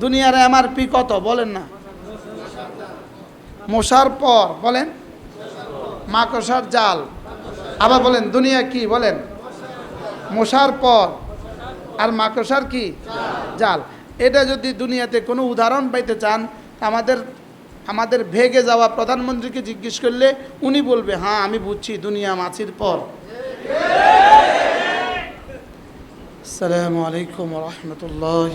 দুনিয়ার এমআরপি কত? বলেন না। মশার পর, বলেন। মাকড়সার জাল। আবার বলেন, দুনিয়া কি? বলেন। মশার পর। আর মাকড়সার কি? জাল। এটা যদি দুনিয়াতে কোনো উদাহরণ পাইতে চান, আমাদের আমাদের ভেগে যাওয়া প্রধানমন্ত্রীকে জিজ্ঞেস করলে উনি বলবে হ্যাঁ আমি বুঝছি, দুনিয়া মাছির পর। আসসালামু আলাইকুম রহমতুল্লাহ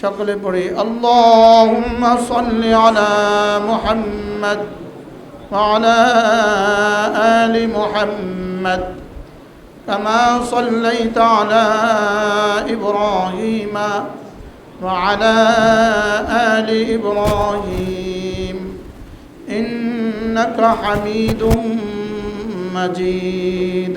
সকলে পড়ি اللهم صل على محمد وعلى آل محمد كما صليت على إبراهيم وعلى آل إبراهيم إنك حميد مجيد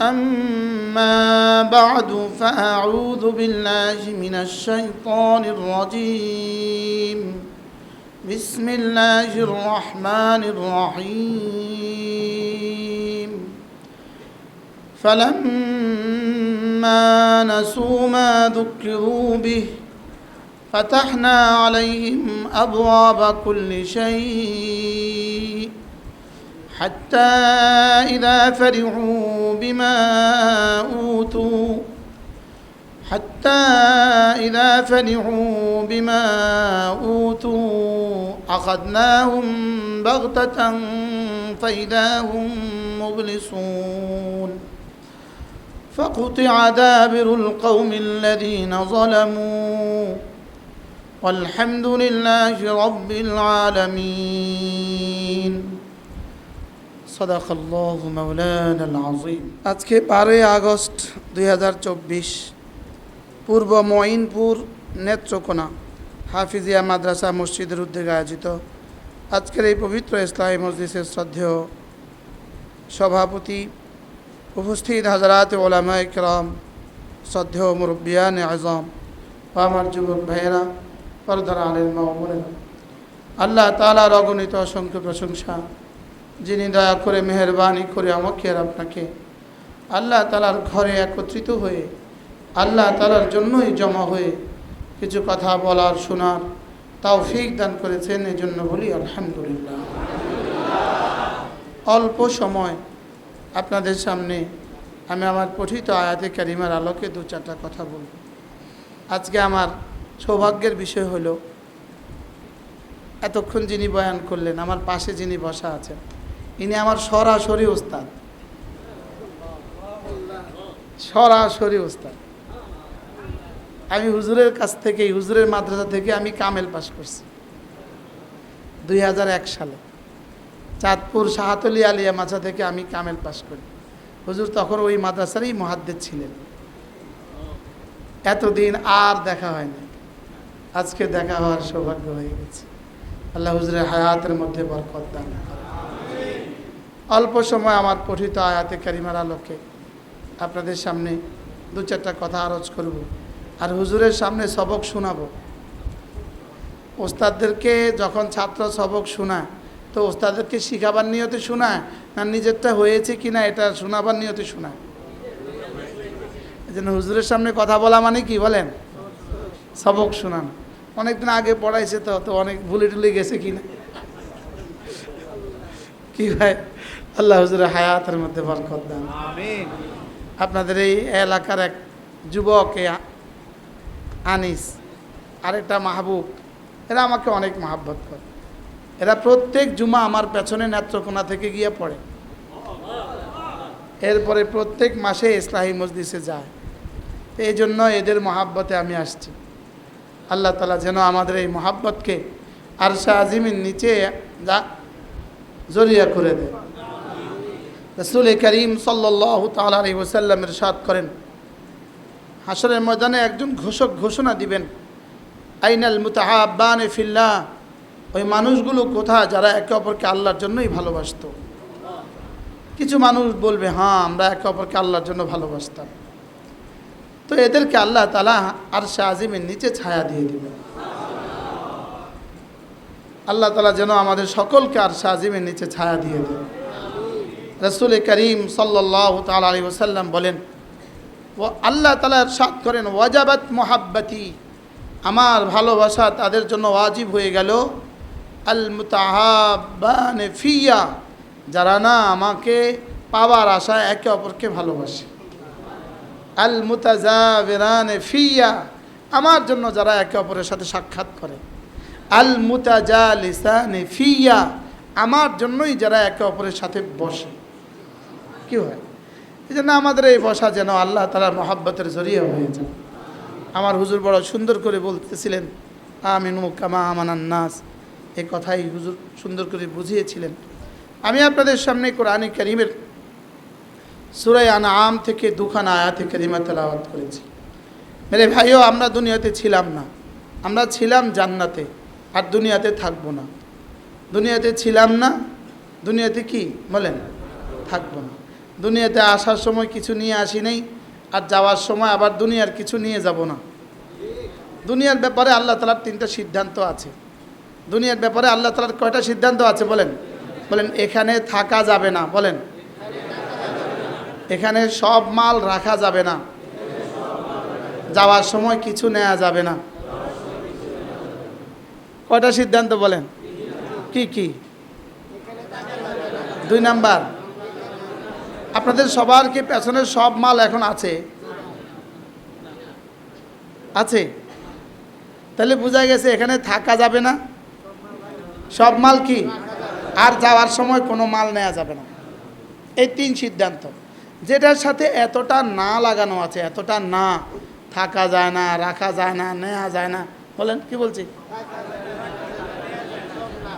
أما بعد فأعوذ بالله من الشيطان الرجيم. بسم الله الرحمن الرحيم. فلما نسوا ما ذكروا به فتحنا عليهم أبواب كل شيء حتى إذا فرحوا بما أوتوا حتى إذا فرحوا بما أوتوا أخذناهم بغتة فإذا هم مبلسون. فقطع دابر القوم الذين ظلموا. والحمد لله رب العالمين. সদাকল্লাহ মৌলানা আজকে বারোই আগস্ট দুই হাজার চব্বিশ, পূর্ব মঈনপুর নেত্রকোনা হাফিজিয়া মাদ্রাসা মসজিদের উদ্যোগে আয়োজিত আজকের এই পবিত্র ইসলামী মসজিদের শ্রদ্ধেয় সভাপতি উপস্থিত হাজারাত ওলামা ইকরাম শ্রদ্ধেয় মুরব্বিয়ান আজম আমার যুবক ভাইয়েরা, পর্দার আলেন আল্লাহ তালার অগণিত অসংখ্য প্রশংসা যিনি দয়া করে মেহরবানি করে আমাকে আর আপনাকে আল্লাহ তালার ঘরে একত্রিত হয়ে, আল্লাহ তালার জন্যই জমা হয়ে কিছু কথা বলার, শোনার তাও ফিক দান করেছেন। এই জন্য বলি আলহামদুলিল্লাহ। অল্প সময় আপনাদের সামনে আমি আমার পঠিত আয়াতে কারিমার আলোকে দু চারটা কথা বলব। আজকে আমার সৌভাগ্যের বিষয় হলো, এতক্ষণ যিনি বয়ান করলেন, আমার পাশে যিনি বসা আছেন ইনি আমার সরাসরি উস্তাদ। সরাসরি উস্তাদ। আমি হুজুরের কাছ থেকে, হুজুরের মাদ্রাসা থেকে আমি কামেল পাস করছি। দুই হাজার এক সালে। চাঁদপুর শাহাতলি আলিয়া মাছা থেকে আমি কামেল পাস করি। হুজুর তখন ওই মাদ্রাসারই মহাদ্দের ছিলেন। এতদিন আর দেখা হয়নি। আজকে দেখা হওয়ার সৌভাগ্য হয়ে গেছে। আল্লাহ হুজুরের হায়াতের মধ্যে বরকত দান অল্প সময় আমার পঠিত আয়াতে কারিমার আলোকে আপনাদের সামনে দু চারটা কথা আরজ করব। আর হুজুরের সামনে সবক শোনাবো। ওস্তাদদেরকে যখন ছাত্র সবক শোনায়, তো ওস্তাদেরকে শিখাবার নিয়তে শোনায়, না নিজেরটা হয়েছে কি না এটা শোনাবার নিয়তে শোনায়? এই জন্য হুজুরের সামনে কথা বলা মানে কি বলেন? সবক শোনান। অনেকদিন আগে পড়াইছে তো তো অনেক ভুলে টুলে গেছে কি না? কি ভাই? আল্লাহ হুজুরের হায়াতের মধ্যে বরকত দান। আপনাদের এই এলাকার এক যুবক আনিস আরেকটা মাহবুব এরা আমাকে অনেক মহাব্বত করে। এরা প্রত্যেক জুমা আমার পেছনে নেত্রকোনা থেকে গিয়ে পড়ে। এরপরে প্রত্যেক মাসে ইসলাহী মসজিদে যায়। এই জন্য এদের মহাব্বতে আমি আসছি। আল্লাহ তালা যেন আমাদের এই মহাব্বতকে আর আজিমের নিচে যা জরিয়া করে দেয়। রসুল করিম সাল্লাহ তালি ওসাল্লাম ইরশাদ করেন হাসরের ময়দানে একজন ঘোষক ঘোষণা দিবেন, আইনাল মুতাহাব্বান ফিল্লা ওই মানুষগুলো কোথায় যারা একে অপরকে আল্লাহর জন্যই ভালোবাসত? কিছু মানুষ বলবে হ্যাঁ আমরা একে অপরকে আল্লাহর জন্য ভালোবাসতাম। তো এদেরকে আল্লাহ তালা আর আজিমের নিচে ছায়া দিয়ে দিবেন। আল্লাহ তালা যেন আমাদের সকলকে আর আজিমের নিচে ছায়া দিয়ে দেন। রসুল করিম সাল্লাহ তাল আলী ওসাল্লাম বলেন, ও আল্লাহ তালা সাত করেন, ওয়াজাবাত মোহাব্বতি। আমার ভালোবাসা তাদের জন্য ওয়াজিব হয়ে গেল। আল মুতাহাবান ফিয়া। যারা না আমাকে পাওয়ার আশায় একে অপরকে ভালোবাসে। আল মুতাজাবিরান ফিয়া। আমার জন্য যারা একে অপরের সাথে সাক্ষাৎ করে। আল মুতাজালিসানে ফিয়া। আমার জন্যই যারা একে অপরের সাথে বসে। কি হয়? এই জন্য আমাদের এই বসা যেন আল্লাহ তালার মহাব্বতের জরিয়া হয়ে যায়। আমার হুজুর বড় সুন্দর করে বলতেছিলেন, আমিন কামা আমানান নাস। এই কথাই হুজুর সুন্দর করে বুঝিয়েছিলেন। আমি আপনাদের সামনে কোরআন করিমের সুরাই আনা আম থেকে দুখানা আয়াতে করিমা তেলাওয়াত করেছি। মেরে ভাইও, আমরা দুনিয়াতে ছিলাম না। আমরা ছিলাম জান্নাতে, আর দুনিয়াতে থাকব না। দুনিয়াতে ছিলাম না, দুনিয়াতে কি বলেন? থাকব না। দুনিয়াতে আসার সময় কিছু নিয়ে আসি নেই, আর যাওয়ার সময় আবার দুনিয়ার কিছু নিয়ে যাব না। দুনিয়ার ব্যাপারে আল্লাহ তালার তিনটা সিদ্ধান্ত আছে। দুনিয়ার ব্যাপারে আল্লাহ তালার কয়টা সিদ্ধান্ত আছে বলেন? বলেন, এখানে থাকা যাবে না, বলেন। এখানে সব মাল রাখা যাবে না। যাওয়ার সময় কিছু নেওয়া যাবে না। কয়টা সিদ্ধান্ত বলেন? কি কি? দুই নাম্বার। আপনাদের সবার কি পেছনের সব মাল এখন আছে। আছে। তাহলে বোঝা গেছে এখানে থাকা যাবে না। সব মাল কি? আর যাওয়ার সময় কোনো মাল নেওয়া যাবে না। এই তিন সিদ্ধান্ত। যেটার সাথে এতটা না লাগানো আছে, এতটা না থাকা যায় না, রাখা যায় না নেওয়া যায় না, বলেন, কি বলছি?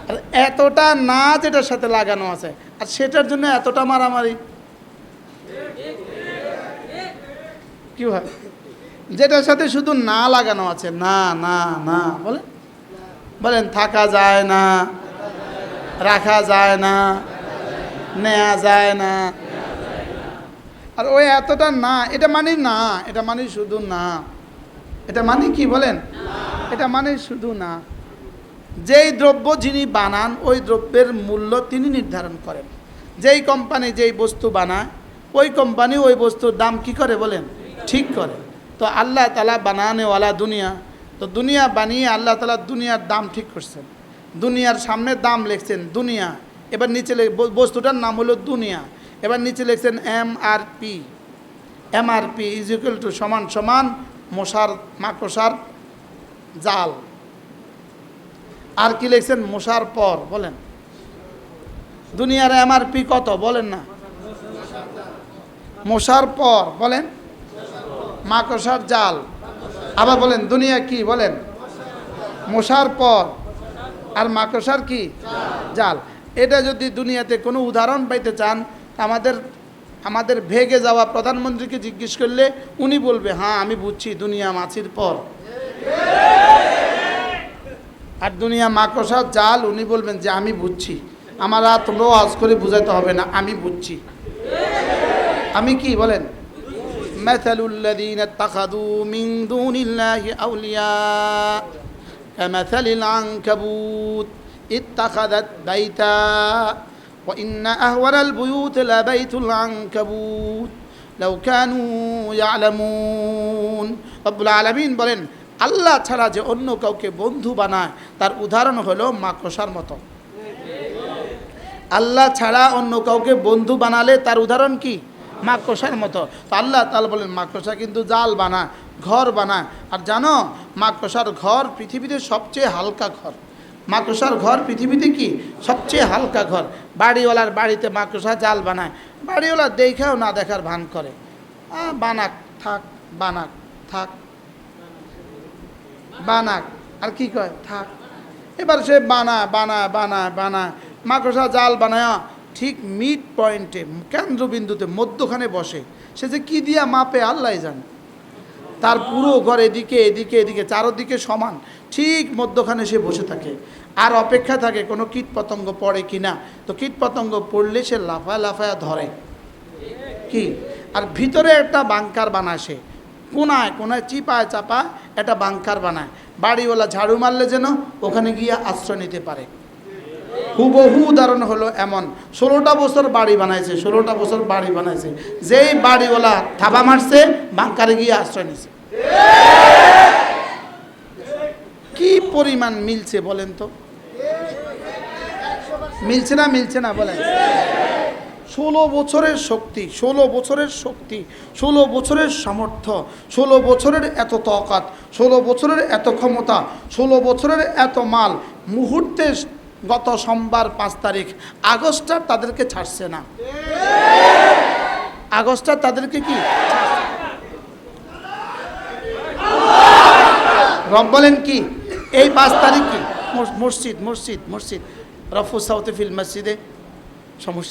আর এতটা না যেটার সাথে লাগানো আছে, আর সেটার জন্য এতটা মারামারি। কি হয়? যেটার সাথে শুধু না লাগানো আছে, না না না বলেন বলেন, থাকা যায় না, রাখা যায় না নেওয়া যায় না। আর ওই এতটা না, এটা মানে না, এটা মানে শুধু না। এটা মানে কি বলেন? এটা মানে শুধু না। যেই দ্রব্য যিনি বানান, ওই দ্রব্যের মূল্য তিনি নির্ধারণ করেন। যেই কোম্পানি যেই বস্তু বানায়, ওই কোম্পানি ওই বস্তুর দাম কি করে বলেন? ঠিক করে। তো আল্লাহ তালা বানানেওয়ালা দুনিয়া। তো দুনিয়া বানিয়ে আল্লাহ তালা দুনিয়ার দাম ঠিক করছেন। দুনিয়ার সামনে দাম লিখছেন দুনিয়া। এবার নিচে বস্তুটার নাম হলো দুনিয়া। এবার নিচে লিখছেন M R P. M R P is equal to সমান সমান মশার মাকড়সার জাল। আর কি লিখছেন? মশার পর, বলেন। দুনিয়ার এম আর পি কত? বলেন না। মশার পর, বলেন। মাকড়সার জাল। আবার বলেন, দুনিয়া কি? বলেন, মশার পর। আর মাকড়সার কি? জাল। এটা যদি দুনিয়াতে কোনো উদাহরণ পাইতে চান, আমাদের আমাদের ভেগে যাওয়া প্রধানমন্ত্রীকে জিজ্ঞেস করলে উনি বলবে হ্যাঁ আমি বুঝছি, দুনিয়া মাছির পর। আর দুনিয়া মাকড়সার জাল, উনি বলবেন যে, আমি বুঝছি। আমার আর তোমরাও আজ করে বুঝাইতে হবে না, আমি বুঝছি। আমি কি? বলেন مثل الذين اتخذوا من دون الله أولياء كمثل العنكبوت اتخذت بيتا وإن أهون البيوت لبيت العنكبوت لو كانوا يعلمون رب العالمين বলেন আল্লাহ ছাড়া যে অন্য কাউকে বন্ধু বানায় তার উদাহরণ হলো মাকড়সার মতো আল্লাহ ছাড়া অন্য কাউকে বন্ধু বানালে তার উদাহরণ কি মাকড়সার মতো। তো আল্লাহ তাআলা বলেন, মাকড়সা কিন্তু জাল বানা ঘর বানায়। আর জানো, মাকড়সার ঘর পৃথিবীতে সবচেয়ে হালকা ঘর। মাকড়সার ঘর পৃথিবীতে কি? সবচেয়ে হালকা ঘর। বাড়িওয়ালার বাড়িতে মাকড়সা জাল বানায়। বাড়িওয়ালা দেখাও না দেখার ভান করে। বানাক, থাক বানাক থাক। বানাক, আর কি কয়? থাক। এবার সে বানা বানা বানা বানা মাকড়সা জাল বানায় ঠিক মিড পয়েন্টে কেন্দ্রবিন্দুতে মধ্যখানে বসে, সে যে কি দিয়া মাপে আল্লাহ জানে। তার পুরো ঘর এদিকে এদিকে এদিকে, চারোদিকে সমান, ঠিক মধ্যখানে সে বসে থাকে। আর অপেক্ষা থাকে কোনো কীট পতঙ্গ পড়ে কি না। তো কীট পতঙ্গ পড়লে সে লাফায় লাফায় ধরে। কি? আর ভিতরে একটা বাংকার বানায় সে। কোনায় কোনায় চিপায় চাপা একটা বাংকার বানায়। বাড়িওয়ালা ঝাড়ু মারলে যেন ওখানে গিয়ে আশ্রয় নিতে পারে। হুবহু উদাহরণ হলো এমন। ষোলোটা বছর বাড়ি বানাইছে, ষোলোটা বছর বাড়ি বানাইছে। যেই বাড়িওয়ালা থাবা মারছে, বাংকারে গিয়ে আশ্রয় নিছে। কি পরিমাণ মিলছে বলেন তো? মিলছে না মিলছে না বলেন। ষোলো বছরের শক্তি, ষোলো বছরের শক্তি, ষোলো বছরের সামর্থ্য, ষোলো বছরের এত তকাত, ষোলো বছরের এত ক্ষমতা, ষোলো বছরের এত মাল, মুহূর্তে গত সোমবার পাঁচ তারিখ। আগস্টার তাদেরকে ছাড়ছে না। আগস্টার তাদেরকে কি? রব বলেন কি? এই পাঁচ তারিখ কি? মসজিদ মসজিদ মসজিদ। রফু সাউতে ফিল মসজিদে সমস্যা।